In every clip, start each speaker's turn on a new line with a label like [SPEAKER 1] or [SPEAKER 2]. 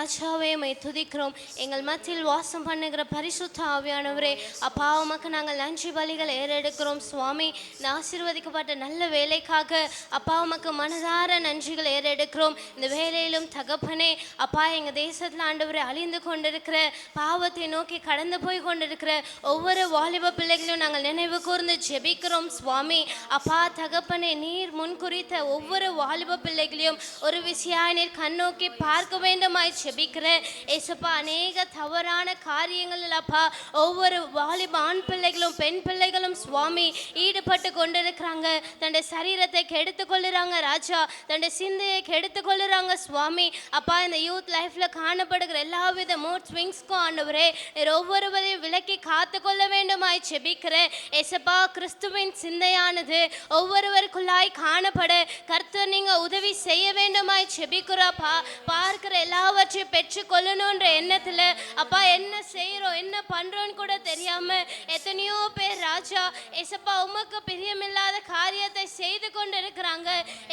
[SPEAKER 1] ராஜாவே மை துதிக்கிறோம் எங்கள் மத்தியில் வாசம் பண்ணுகிற பரிசுத்த ஆவியானவரே அப்பா நாங்கள் நன்றி பலிகள் ஏறெடுக்கிறோம். சுவாமி இந்த ஆசீர்வதிக்கப்பட்ட நல்ல வேலைக்காக அப்பா மனதார நன்றிகள் ஏறெடுக்கிறோம். இந்த வேலையிலும் தகப்பனே அப்பா எங்கள் தேசத்தில் ஆண்டவரை அழிந்து கொண்டிருக்கிற பாவத்தை நோக்கி கடந்து போய் கொண்டிருக்கிற ஒவ்வொரு வாலிப பிள்ளைகளையும் நாங்கள் நினைவு கூர்ந்து ஜெபிக்கிறோம். சுவாமி அப்பா தகப்பனே நீர் முன்குறித்த ஒவ்வொரு வாலிப பிள்ளைகளையும் ஒரு விஷயாய் நீர் கண்ணோக்கி பார்க்க வேண்டுமாய் ஜெபிக்கிறேன். ஏசப்பா அநேக தவறான காரியங்கள் அப்பா ஒவ்வொரு வாலிப ஆண் பிள்ளைகளும் பெண் பிள்ளைகளும் சுவாமி ஈடுபட்டு கொண்டிருக்கிறாங்க. தன்னுடைய சரீரத்தை கெடுத்து கொள்ளுறாங்க ராஜா. தன்னுடைய சிந்தையை கெடுத்து கொள்ளுறாங்க சுவாமி. அப்பா இந்த யூத் லைஃப்ல காணப்படுகிற எல்லா வித மூட் ஸ்விங்ஸ்க்கும் ஆண்டவரே ஒவ்வொருவரையும் விலக்கி காத்து கொள்ள வேண்டுமாய் செபிக்கிறேன் எசப்பா கிறிஸ்துவின் சிந்தையானது ஒவ்வொருவருக்குள்ளாய் காணப்பட கர்த்தர் நீங்க உதவி செய்ய வேண்டுமாய் செபிக்கிறாப்பா பார்க்கிற எல்லாவற்றையும் பெற்று கொள்ளணுன்ற எண்ணத்துல அப்பா என்ன செய்கிறோம் என்ன பண்றோம்னு கூட தெரியாம எத்தனையோ பேர் ராஜா ஏசப்பா உமக்கு பிரியமில்லாத காரியத்தை செய்து கொண்டு இருக்கிறாங்க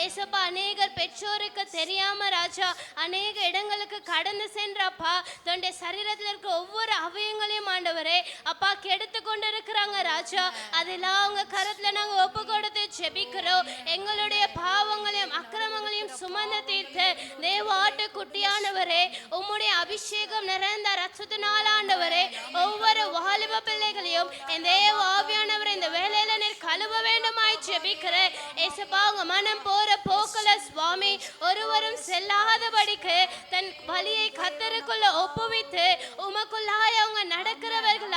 [SPEAKER 1] ஏசப்பா அநேகர் பெற்றோருக்கு தெரியாம ராஜா அநேக இடங்களுக்கு கடந்து சென்றப்பா. தன்னுடைய சரீரத்தில் இருக்க ஒவ்வொரு அவயங்களையும் ஆண்டவரே அப்பா கெடுத்து கொண்டு இருக்கிறாங்க ராஜா. அதெல்லாம் அவங்க கரத்துல நாங்க ஒப்பு கொடுத்து ஜெபிக்கிறோம். எங்களுடைய பாவங்களையும் அக்கிரமங்களையும் சுமந்து தீர்த்து தேவாட்டு குட்டியானவரே உம்முடைய அபிஷேகம் நிறைந்த ரத்தத்தினால் ஆண்டவரே ஒவ்வொரு வாலிப பிள்ளைகளையும் என் தேவ ஆவியானவரை இந்த வேலையில நீர் கழுவ வேண்டுமாய் ஜெபிக்கிறேன் ஏசப்பா உங்க மனம் போற போக்கல சுவாமி ஒருவரும் செல்லாதபடிக்கு தன் பலியை கத்தருக்குள்ள ஒப்புவித்து உமக்குள்ளாய் அவங்க நடக்கிறவர்கள்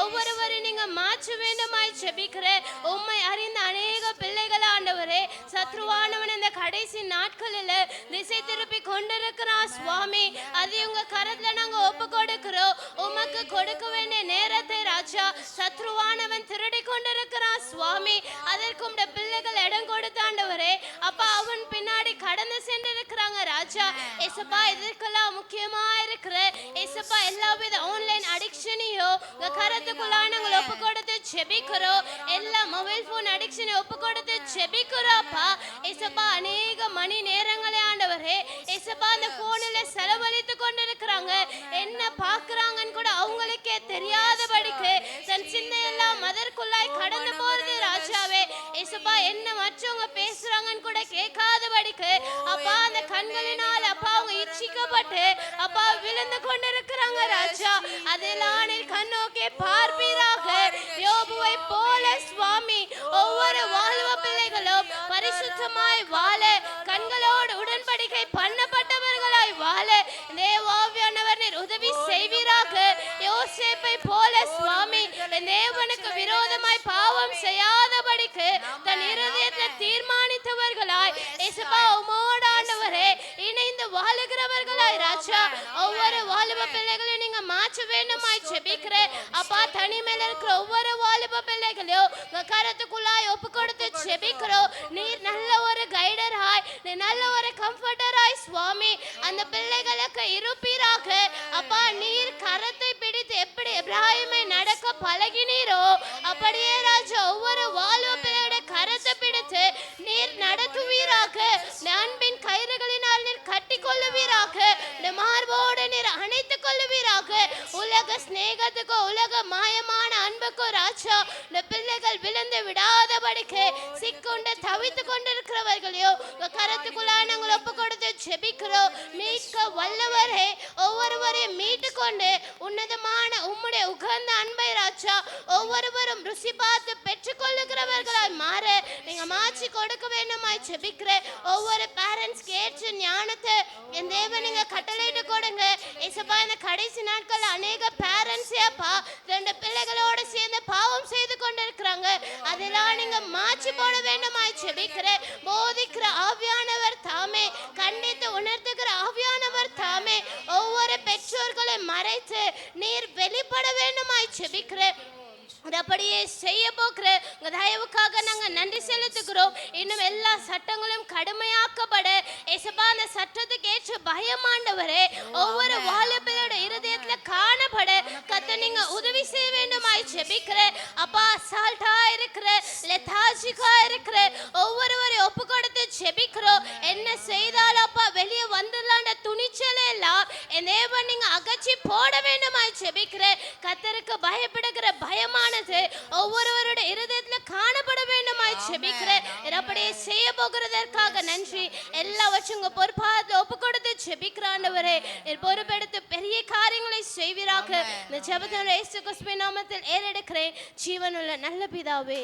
[SPEAKER 1] ஒவ்வொருவரையும் நீங்க மாற்ற வேண்டுமாய் ஜெபிக்கிறேன் உம்மை அறிந்த அநேக பிள்ளைகள் ஆண்டவரே சத்ருவானவன் இந்த கடைசி நாட்களில் திசை திருப்பி கொண்டிருக்கிறான் சுவாமி. அது உங்க கரத்துல நாங்க ஒப்பு கொடுக்கிறோம். உமக்கு கொடுக்க வேண்டிய நேரத்தை ராஜா சத்ருவானவன் திருடி கொண்டிருக்கிறான் சுவாமி. அதற்கு உங்க பிள்ளைகள் இடம் கொடுத்தாண்டவரே அப்பா அவன் சென்றிருக்கிறாங்க ராஜா ஏசப்பா இதற்கெல்லாம் முக்கியமா இருக்கிற ஏசப்பா எல்லா வித ஆன்லைன் அடிக்ஷனையும் உங்க கரத்துக்குள்ளா நாங்கள் ஒப்பு கொடுத்து ஜெபிக்கிறோம் எல்லா மொபைல் ஃபோன் அடிக்ஷனை ஒப்பு கொடுத்து ஜெபிக்கிறோம்ப்பா ஏசப்பா அநேக மணி நேரங்களே ஆண்டவரே. ஏசப்பா அந்த ஃபோனில் செலவழித்து கொண்டிருக்கிறாங்க. என்ன பார்க்குறாங்கன்னு கூட அவங்களுக்கே தெரியாதபடிக்கு தன் சிந்தையெல்லாம் மதற்குள்ளாய் கடந்து போறது ராஜாவே. ஏசப்பா என்ன மற்றவங்க பேசுறாங்கன்னு கூட கேட்காதபடிக்கு அப்பா அந்த கண்களினால் அப்பா அவங்க இச்சிக்கப்பட்டு அப்பா விழுந்து கொண்டிருக்கிறாங்க ராஜா. அதெல்லாம் நீர் கண்ணோக்கே பார்ப்பீராக. யோபுவை போல சுவாமி ஒவ்வொரு வாழ்வ பிள்ளைகளும் பரிசுத்தமாய் வாழ கண்களோடு உடன்படிக்கை பண்ணப்பட்டவர்களாய் வாழ தேவாவியானவர் நீர் உதவி செய்வீராக. யோசேப்பை போல சுவாமி தேவனுக்கு விரோதமாய் பாவம் செய்யாதபடிக்கு தன் இருதயத்தில் தீர்மானித்தவர்களாய் இசப்பா உமோடு ஆண்டவரே இணைந்து வாழுகிறவர்களாய் ராஜா ஒவ்வொரு வாலிப பிள்ளைகளையும் நீங்க மாற்ற வேண்டுமாய் ஜெபிக்கிறேன். அப்பா தனிமையில இருக்கிற ஒவ்வொரு வாலிப பிள்ளைகளையும் உங்க கரத்துக்குள்ளாய் ஒப்பு கொடுத்து ஜெபிக்கிறோம் நீர் நல்ல ஒரு கைடராய் நீ நல்ல ஒரு கம்ஃபர்டராய் சுவாமி. அந்த பிள்ளைகளுக்கு இருப்பீராக. அப்பா நீர் கரத்தை பிடித்து எப்படி எப்ராஹிமை நடக்க பழகினீரோ அப்படியே ராஜா ஒவ்வொரு வாலிப கரத்தை பிடித்து நீர் நடத்துவீராக. அன்பின் கயிறுகளினால் நீர் கட்டி கொள்ளுவீராக இந்த மார்போடு நீர் அணைத்துக் கொள்ளுவீராக. உலக சிநேகத்துக்கோ உலக மாயமான அன்புக்கோ ராஜா இந்த பிள்ளைகள் விழுந்து விடாதபடிக்கு சிக்குண்டு தவித்து கொண்டிருக்கிறவர்களையோ உங்க கரத்துக்குள்ளா நாங்கள் ஒப்பு கொடுத்து ஜெபிக்கிறோம். மீட்க வல்லவரே ஒவ்வொருவரையும் மீட்டு கொண்டு உன்னதமான உம்முடைய உகந்த அன்பை ராஜா ஒவ்வொருவரும் ருசி பார்த்து பெற்றுக்கொள்ளுகிறவர்களாய் மாற நீங்க மாற்றி கொடுக்க வேண்டுமாய் செபிக்கிறேன் ஒவ்வொரு பேரண்ட்ஸ்க்கு ஏற்ற ஞானத்தை என் தேவன் நீங்க கட்டளையிட்டு கொடுங்க. இசப்பா இந்த கடைசி நாட்கள் அநேக பேரண்ட்ஸே ஏப்பா ரெண்டு பிள்ளைகளோட சேர்ந்து பாவம் செய்து சொல்றாங்க. அதெல்லாம் நீங்க மாற்றி போட வேண்டுமாய் செபிக்கிற போதிக்கிற ஆவியானவர் தாமே. கண்டித்து உணர்த்துகிற ஆவியானவர் தாமே. ஒவ்வொரு பெற்றோர்களை மறைத்து நீர் வெளிப்பட வேண்டுமாய் செபிக்கிற அது அப்படியே செய்ய போகிற உங்க தயவுக்காக நாங்க நன்றி செலுத்துகிறோம். இன்னும் எல்லா சட்டங்களும் கடுமையாக்கப்பட ஏசப்பா அந்த சட்டத்துக்கு ஏற்ற பயமாண்டவரே ஒவ்வொரு வாலிபரோட இருதயத்துல காணப்பட கத்த நீங்க உதவி செய்ய வேண்டுமாய் ஜெபிக்கிறேன் அப்பா அசால்ட்டா இருக்கிற லெத்தாஜிக்கா இருக்கிற ஒவ்வொருவரையும் ஒப்பு கொடுத்து ஜெபிக்கிறோம் என்ன செய்தாலும் அப்பா வெளியே வந்துடலான்ற துணிச்சலே எல்லாம் என் தேவன் நீங்க அகற்றி போட வேண்டுமாய் ஜெபிக்கிறேன் கத்தருக்கு பயப்படுகிற பயமானது ஒவ்வொருவருடைய இருதயத்துல காணப்பட வேண்டுமாய் ஜெபிக்கிறேன் இதை அப்படியே செய்ய போகிறதற்காக நன்றி. எல்லாவற்றும் உங்க பொறுப்பாக ஒப்பு கொடுத்து ஜெபிக்கிறாண்டவரே பொறுப்பெடுத்து பெரிய காரியங்களை செய்வீராக. இந்த ஜெபத்தினுடைய நாமத்தில் ஏறெடுக்கிறேன். ஜீவனுள்ள நல்ல பிதாவே